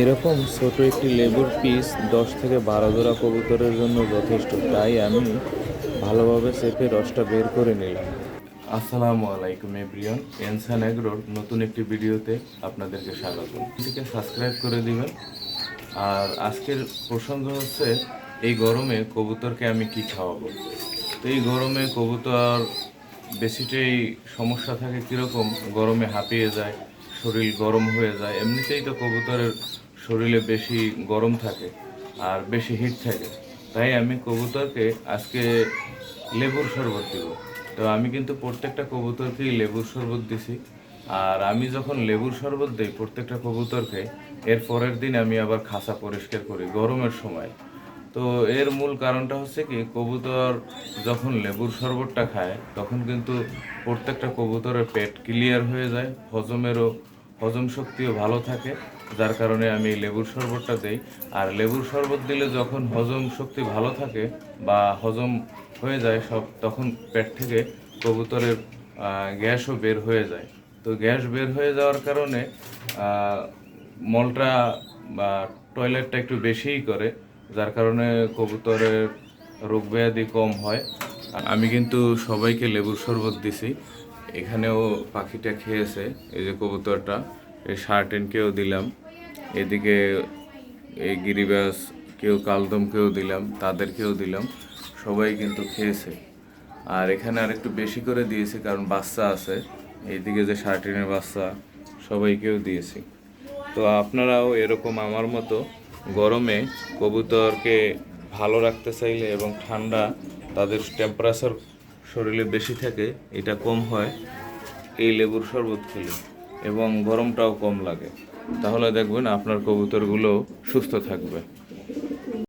এরকম ছোট একটি লেবুর পিস দশ থেকে বারো জোড়া কবুতরের জন্য যথেষ্ট। তাই আমি ভালোভাবে চেপে রসটা বের করে নিলাম। আসসালামু আলাইকুম, এভরিওয়ান। এনসান এগ্রোর নতুন একটি ভিডিওতে আপনাদেরকে স্বাগত। এটিকে সাবস্ক্রাইব করে দিবেন। আর আজকের প্রসঙ্গ হচ্ছে, এই গরমে কবুতরকে আমি কি খাওয়াবো? তো এই গরমে কবুতর বেশিটাই সমস্যা থাকে কীরকম? গরমে হাঁপিয়ে যায়। শরীর গরম হয়ে যায়, এমনিতেই তো কবুতরের শরীরে বেশি গরম থাকে আর বেশি হিট থাকে। তাই আমি কবুতরকে আজকে লেবুর শরবত দিব। তো আমি কিন্তু প্রত্যেকটা কবুতরকেই লেবুর শরবত দিছি। আর আমি যখন লেবুর শরবত দিই প্রত্যেকটা কবুতরকে, এর পরের দিন আমি আবার খাসা পরিষ্কার করি, গরমের সময়। তো এর মূল কারণটা হচ্ছে কি, কবুতর যখন লেবুর শরবতটা খায়, তখন কিন্তু প্রত্যেকটা কবুতরের পেট ক্লিয়ার হয়ে যায়, হজমেরও, হজম শক্তিও ভালো থাকে, যার কারণে আমি লেবুর শরবতটা দেই। আর লেবুর শরবত দিলে যখন হজম শক্তি ভালো থাকে বা হজম হয়ে যায় সব, তখন পেট থেকে কবুতরের গ্যাসও বের হয়ে যায়। তো গ্যাস বের হয়ে যাওয়ার কারণে মলটা বা টয়লেটটা একটু বেশিই করে। যার কারণে কবুতরের রোগ ব্যাধি কম হয়। আমি কিন্তু সবাইকে লেবুর শরবত দিছি। এখানেও পাখিটা খেয়েছে, এই যে কবুতরটা। এই শার্টেনকেও দিলাম। এদিকে এই গিরিবাস কেউ কালদমকেও দিলাম, তাদেরকেও দিলাম। সবাই কিন্তু খেয়েছে। আর এখানে আর একটু বেশি করে দিয়েছি, কারণ বাচ্চা আছে। এইদিকে যে শার্টিনের বাচ্চা, সবাইকেও দিয়েছি। তো আপনারাও এরকম আমার মতো গরমে কবুতরকে ভালো রাখতে চাইলে এবং ঠান্ডা, তাদের টেম্পারেচার শরীরে বেশি থাকে, এটা কম হয় এই লেবুর শরবত খেলে এবং গরমটাও কম লাগে। তাহলে দেখবেন আপনার কবুতরগুলো সুস্থ থাকবে।